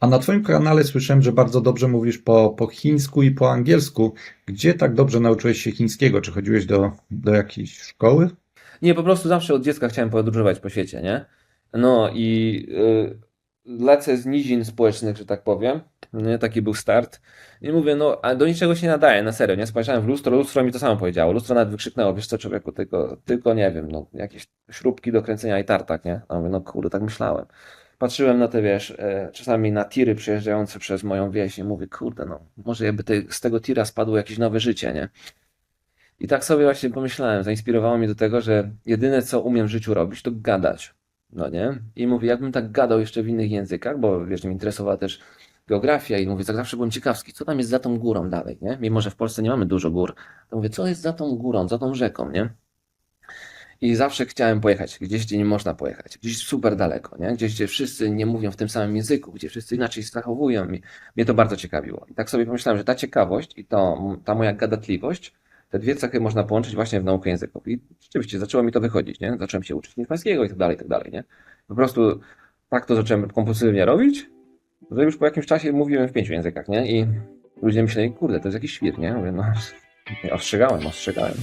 A na Twoim kanale słyszałem, że bardzo dobrze mówisz po, po chińsku i po angielsku. Gdzie tak dobrze nauczyłeś się chińskiego? Czy chodziłeś do, do jakiejś szkoły? Nie, po prostu zawsze od dziecka chciałem podróżować po świecie, nie? No i y, lecę z nizin społecznych, że tak powiem. Nie, taki był start. I mówię, no, a do niczego się nadaje, na serio, nie? Spojrzałem w lustro, lustro mi to samo powiedziało. Lustro nawet wykrzyknęło, wiesz co, człowieku, tylko, tylko nie wiem, no, jakieś śrubki do kręcenia i tartak, nie? A mówię, no kurde, tak myślałem. Patrzyłem na te, wiesz, e, czasami na tiry przejeżdżające przez moją wieś i mówię, kurde, no, może jakby te, z tego tira spadło jakieś nowe życie, nie? I tak sobie właśnie pomyślałem, zainspirowało mnie do tego, że jedyne co umiem w życiu robić, to gadać. No nie? I mówię, jakbym tak gadał jeszcze w innych językach, bo wiesz, mnie interesowała też geografia i mówię, tak zawsze byłem ciekawski, co tam jest za tą górą dalej, nie? Mimo, że w Polsce nie mamy dużo gór, to mówię, co jest za tą górą, za tą rzeką, nie? I zawsze chciałem pojechać gdzieś, gdzie nie można pojechać, gdzieś super daleko, nie? Gdzieś, gdzie wszyscy nie mówią w tym samym języku, gdzie wszyscy inaczej zachowują. I mnie to bardzo ciekawiło. I tak sobie pomyślałem, że ta ciekawość i to, ta moja gadatliwość, te dwie cechy można połączyć właśnie w naukę języków. I rzeczywiście zaczęło mi to wychodzić, nie? Zacząłem się uczyć hiszpańskiego i tak dalej, i tak dalej, nie? Po prostu tak to zacząłem kompulsywnie robić, że już po jakimś czasie mówiłem w pięciu językach, nie? I ludzie myśleli, kurde, to jest jakiś świr, nie? Mówię, no, ostrzegałem, ostrzegałem.